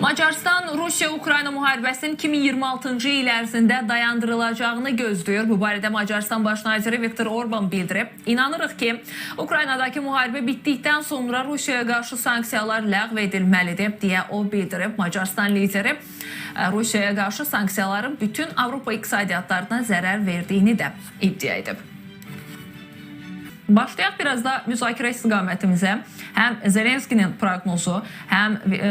Macaristan Rusiya-Ukrayna müharibəsinin 2026-cı il ərzində dayandırılacağını gözləyir. Bu barədə Macaristan baş naziri Viktor Orban bildirib. İnanırıq ki, Ukraynadakı müharibə bitdikdən sonra Rusiyaya qarşı sanksiyalar ləğv edilməlidir deyə o bildirib. Macaristan lideri e, Rusiyaya qarşı sanksiyaların bütün Avropa iqtisadiyyatlarına zərər verdiyini də iddia edib. Başlayaq biraz da müzakirə istiqamətimizə. Həm Zelenskinin proqnozu, həm e,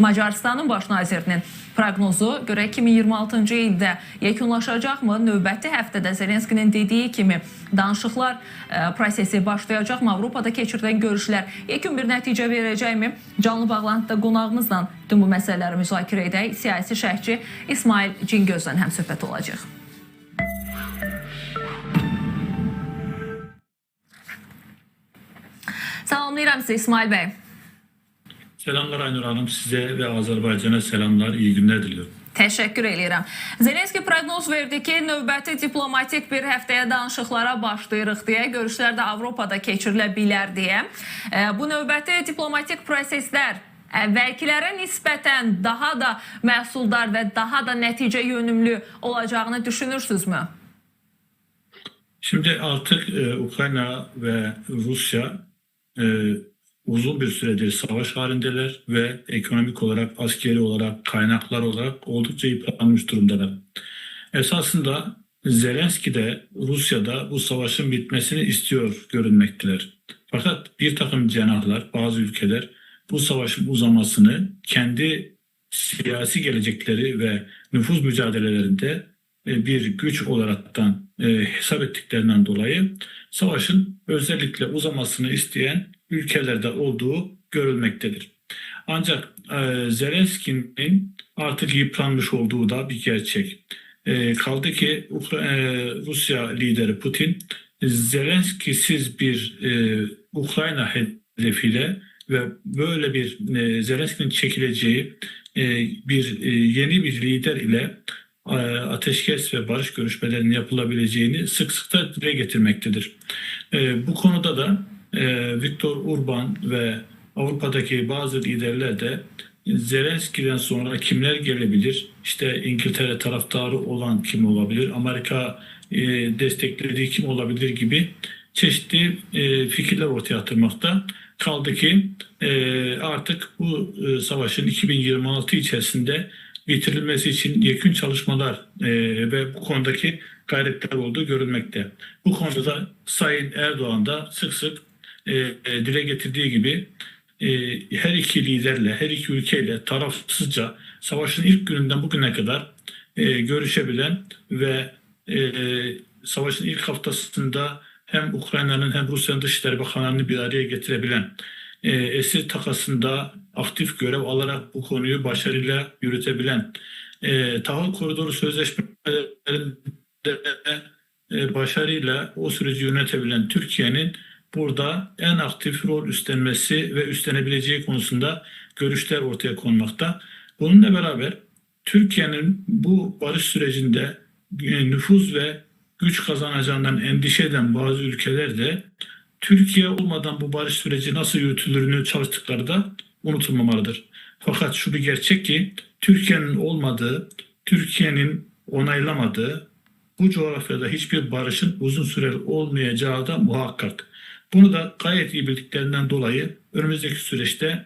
Macarıstanın baş nazirinin proqnozu görə 2026-cı ildə yekunlaşacaqmı? Növbəti həftədə Zelenskinin dediyi kimi danışıqlar e, prosesi başlayacaqmı? Avropada keçirilən görüşlər yekun bir nəticə verəcəkmi? Canlı bağlantıda qonağımızla bütün bu məsələləri müzakirə edək. Siyasi şərhçi İsmail Cingözlə həmsöhbət olacaq. Salamlayıram sizə İsmail bəy. Selamlar Aynur Hanım. Size ve Azerbaycan'a selamlar. iyi günler diliyorum. Təşəkkür edirəm. Zelenski proqnoz verdi ki, növbəti diplomatik bir həftəyə danışıqlara başlayırıq deyə, görüşlər də Avropada keçirilə bilər deyə. E, Bu növbəti diplomatik proseslər əvvəlkilərə nisbətən daha da məhsuldar və daha da nəticə yönümlü olacağını düşünürsünüzmü? Şimdi artık e, Ukrayna ve Rusya e, uzun bir süredir savaş halindeler ve ekonomik olarak, askeri olarak, kaynaklar olarak oldukça yıpranmış durumdalar. Esasında Zelenski de Rusya'da bu savaşın bitmesini istiyor görünmekteler. Fakat bir takım cenahlar, bazı ülkeler bu savaşın uzamasını kendi siyasi gelecekleri ve nüfuz mücadelelerinde bir güç olaraktan e, hesap ettiklerinden dolayı savaşın özellikle uzamasını isteyen ülkelerde olduğu görülmektedir. Ancak e, Zelenski'nin artık yıpranmış olduğu da bir gerçek. E, kaldı ki e, Rusya lideri Putin Zelenski'siz bir e, Ukrayna hedefiyle ve böyle bir e, Zelenski'nin çekileceği e, bir e, yeni bir lider ile e, ateşkes ve barış görüşmelerinin yapılabileceğini sık sık da dile getirmektedir. E, bu konuda da e, Viktor Urban ve Avrupa'daki bazı liderler de Zelenski'den sonra kimler gelebilir? İşte İngiltere taraftarı olan kim olabilir? Amerika e, desteklediği kim olabilir gibi çeşitli e, fikirler ortaya atılmakta. Kaldı ki e, artık bu e, savaşın 2026 içerisinde bitirilmesi için yekün çalışmalar e, ve bu konudaki gayretler olduğu görülmekte. Bu konuda da Sayın Erdoğan da sık sık e, e, dile getirdiği gibi e, her iki liderle, her iki ülkeyle tarafsızca savaşın ilk gününden bugüne kadar e, görüşebilen ve e, savaşın ilk haftasında hem Ukrayna'nın hem Rusya'nın dışişleri bakanlarını bir araya getirebilen, e, esir takasında aktif görev alarak bu konuyu başarıyla yürütebilen, e, tahıl koridoru sözleşmelerinde e, başarıyla o süreci yönetebilen Türkiye'nin burada en aktif rol üstlenmesi ve üstlenebileceği konusunda görüşler ortaya konmakta. Bununla beraber Türkiye'nin bu barış sürecinde e, nüfuz ve güç kazanacağından endişe eden bazı ülkeler de Türkiye olmadan bu barış süreci nasıl yürütülürünü çalıştıkları da unutulmamalıdır. Fakat şu bir gerçek ki Türkiye'nin olmadığı, Türkiye'nin onaylamadığı bu coğrafyada hiçbir barışın uzun süreli olmayacağı da muhakkak. Bunu da gayet iyi bildiklerinden dolayı önümüzdeki süreçte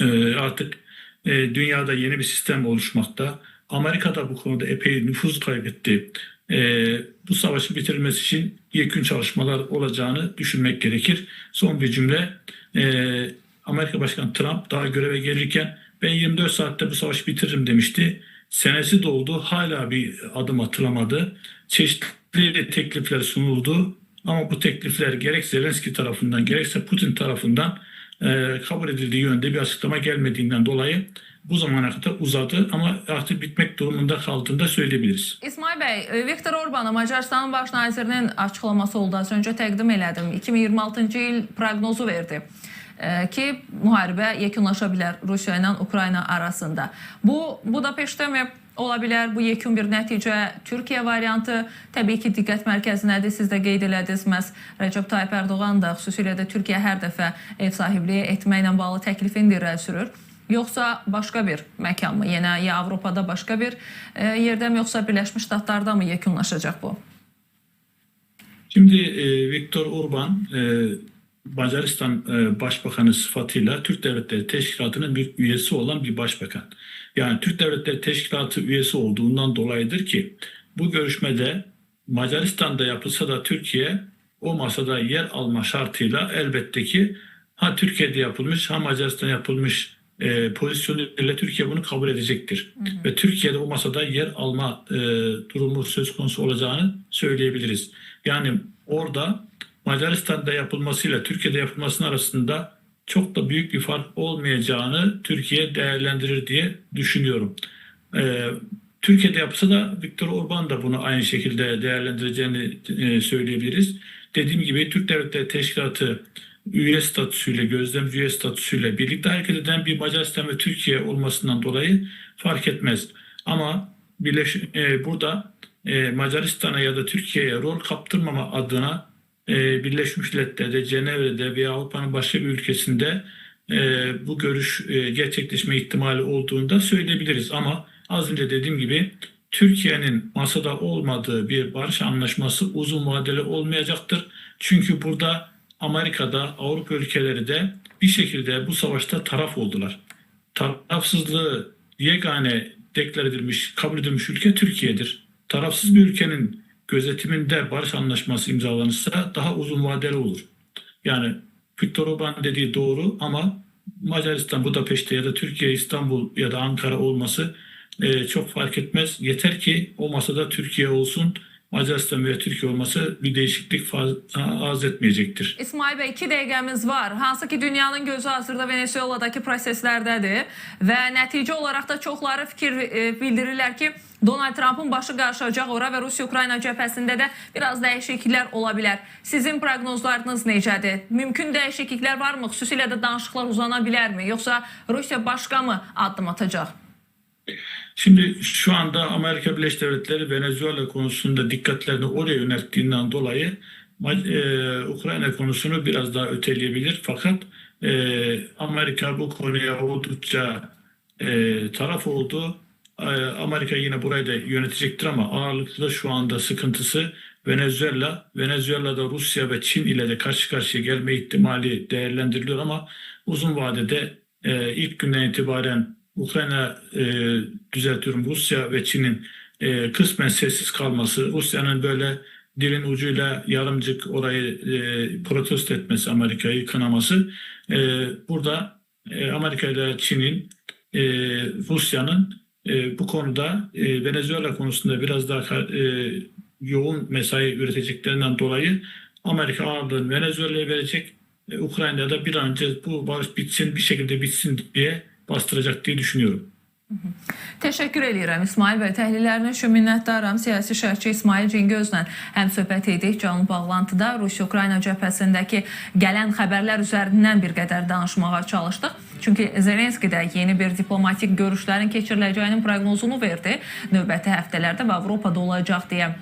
e, artık e, dünyada yeni bir sistem oluşmakta. Amerika da bu konuda epey nüfuz kaybetti. E, bu savaşın bitirilmesi için yekün çalışmalar olacağını düşünmek gerekir. Son bir cümle. E, Amerika Başkanı Trump daha göreve gelirken ben 24 saatte bu savaşı bitiririm demişti. Senesi doldu hala bir adım atılamadı. Çeşitli teklifler sunuldu ama bu teklifler gerek Zelenski tarafından gerekse Putin tarafından e, kabul edildiği yönde bir açıklama gelmediğinden dolayı bu zamana kadar uzadı ama artık bitmek durumunda kaldığını da söyleyebiliriz. İsmail bəy, e, Viktor Orban'a Macarıstanın baş nazirinin açıqlaması oldu. Az öncə təqdim elədim. 2026-cı il proqnozu verdi e, ki, müharibə yekunlaşa bilər Rusiya ilə Ukrayna arasında. Bu Budapeştəmi ola bilər bu yekun bir nəticə Türkiyə variantı təbii ki diqqət mərkəzindədir. Siz də qeyd elədiniz məhz Rəcəb Tayyip Ərdoğan da xüsusilə də Türkiyə hər dəfə ev sahibliyi etməklə bağlı təklifini irəli sürür. Yoxsa başqa bir məkanmı? Yenə ya Avropada başqa bir e, yerdəmi yoxsa Birləşmiş Ştatlarda mı yekunlaşacaq bu? Şimdi e, Viktor Orban e, Macaristan e, Başbakanı sıfatıyla Türk Devletleri Teşkilatı'nın bir üyesi olan bir başbakan. Yani Türk Devletleri Teşkilatı üyesi olduğundan dolayıdır ki bu görüşmede Macaristan'da yapılsa da Türkiye o masada yer alma şartıyla elbette ki ha Türkiye'de yapılmış ha Macaristan'da yapılmış e, pozisyonuyla Türkiye bunu kabul edecektir. Ve Türkiye'de o masada yer alma e, durumu söz konusu olacağını söyleyebiliriz. Yani orada Macaristan'da yapılmasıyla Türkiye'de yapılmasının arasında çok da büyük bir fark olmayacağını Türkiye değerlendirir diye düşünüyorum. Ee, Türkiye'de yapsa da Viktor Orban da bunu aynı şekilde değerlendireceğini e, söyleyebiliriz. Dediğim gibi Türk Devletleri Teşkilatı üye statüsüyle, gözlemci üye statüsüyle birlikte hareket eden bir Macaristan ve Türkiye olmasından dolayı fark etmez. Ama birleş, e, burada e, Macaristan'a ya da Türkiye'ye rol kaptırmama adına e, Birleşmiş Milletler'de, Cenevre'de veya Avrupa'nın başka bir ülkesinde e, bu görüş e, gerçekleşme ihtimali olduğunu da söyleyebiliriz. Ama az önce dediğim gibi Türkiye'nin masada olmadığı bir barış anlaşması uzun vadeli olmayacaktır. Çünkü burada Amerika'da, Avrupa ülkeleri de bir şekilde bu savaşta taraf oldular. Tarafsızlığı yegane deklar edilmiş, kabul edilmiş ülke Türkiye'dir. Tarafsız bir ülkenin gözetiminde barış anlaşması imzalanırsa daha uzun vadeli olur. Yani Viktor Orban dediği doğru ama Macaristan, Budapeşte ya da Türkiye, İstanbul ya da Ankara olması e, çok fark etmez. Yeter ki o masada Türkiye olsun, Macaristan veya Türkiye olması bir değişiklik arz etmeyecektir. İsmail Bey 2 dəqiqəmiz var. Hansı ki dünyanın gözü hazırda Venezueladakı proseslərdədir və nəticə olaraq da çoxları fikir e, bildirirlər ki, Donald Trump'ın başı qarışacaq ora və Rusiya-Ukrayna cəbhəsində də biraz dəyişikliklər ola bilər. Sizin proqnozlarınız necədir? Mümkün dəyişikliklər varmı? Xüsusilə də danışıqlar uzana bilərmi? Yoxsa Rusiya başqa mı addım atacaq? Şimdi şu anda Amerika Birleşik Devletleri Venezuela konusunda dikkatlerini oraya yönelttiğinden dolayı e, Ukrayna konusunu biraz daha öteleyebilir. Fakat e, Amerika bu konuya oldukça e, taraf oldu. E, Amerika yine burayı da yönetecektir ama ağırlıklı da şu anda sıkıntısı Venezuela. Venezuela'da Rusya ve Çin ile de karşı karşıya gelme ihtimali değerlendiriliyor ama uzun vadede e, ilk günden itibaren Ukrayna e, düzeltiyorum Rusya ve Çin'in e, kısmen sessiz kalması, Rusya'nın böyle dilin ucuyla yarımcık orayı e, protesto etmesi, Amerika'yı kınaması e, burada e, Amerika ile Çin'in e, Rusya'nın e, bu konuda e, Venezuela konusunda biraz daha e, yoğun mesai üreteceklerinden dolayı Amerika ağırlığını Venezuela'ya verecek. E, Ukrayna'da bir an önce bu barış bitsin bir şekilde bitsin diye bastıracak diye düşünüyorum. Təşəkkür edirəm İsmail bəy. Təhlillərinə üçün minnətdaram. Siyasi şərhçi İsmail Cingözlə həm söhbət etdik canlı bağlantıda Rusiya-Ukrayna cəbhəsindəki gələn xəbərlər üzərindən bir qədər danışmağa çalışdıq. Çünki Zelenski yeni bir diplomatik görüşlərin keçiriləcəyinin proqnozunu verdi. Növbəti həftələrdə və Avropada olacaq deyə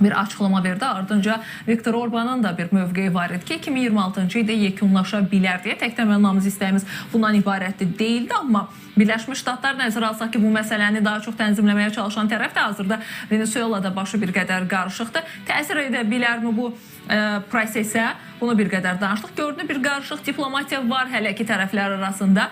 bir açıqlama verdi. Ardınca Viktor Orbanın da bir mövqeyi var idi ki, 2026-cı ildə yekunlaşa bilər deyə. Tək təmənnamız istəyimiz bundan ibarətdir deyildi, amma Birləşmiş Ştatlar nəzərə alsaq ki, bu məsələni daha çox tənzimləməyə çalışan tərəf də hazırda Venezuelada başı bir qədər qarışıqdır. Təsir edə bilərmi bu e, prosesə? Bunu bir qədər danışdıq. Gördüyünüz bir qarışıq diplomatiya var hələ ki tərəflər arasında.